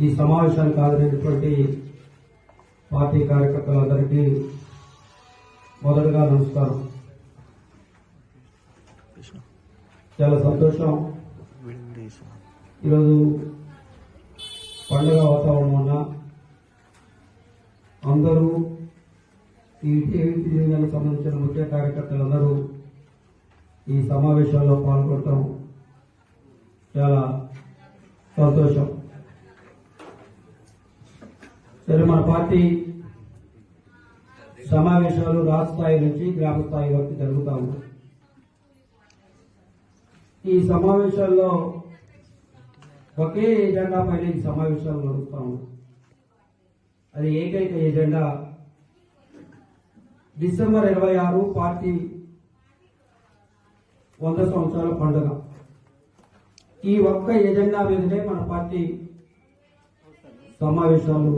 ఈ సమావేశానికి హాజరైనటువంటి పార్టీ కార్యకర్తలందరికీ మొదటగా నమస్కారం. చాలా సంతోషం. ఈరోజు పండుగ వాతావరణం వల్ల అందరూ ఈ యూనియన్కి సంబంధించిన ముఖ్య కార్యకర్తలందరూ ఈ సమావేశాల్లో పాల్గొనడం చాలా సంతోషం. సరే మన పార్టీ సమావేశాలు రాష్ట్ర స్థాయి నుంచి గ్రామ స్థాయి వరకు జరుగుతాము ఉన్నాయి ఈ సమావేశాల్లో ఒకే ఎజెండా పైన ఈ సమావేశాలు నడుస్తా ఉన్నాయి అది ఏకైక ఎజెండా డిసెంబర్ ఇరవై ఆరు పార్టీ వంద సంవత్సరాల పండుగ. ఈ ఒక్క ఎజెండా మీదనే మన పార్టీ సమావేశాలు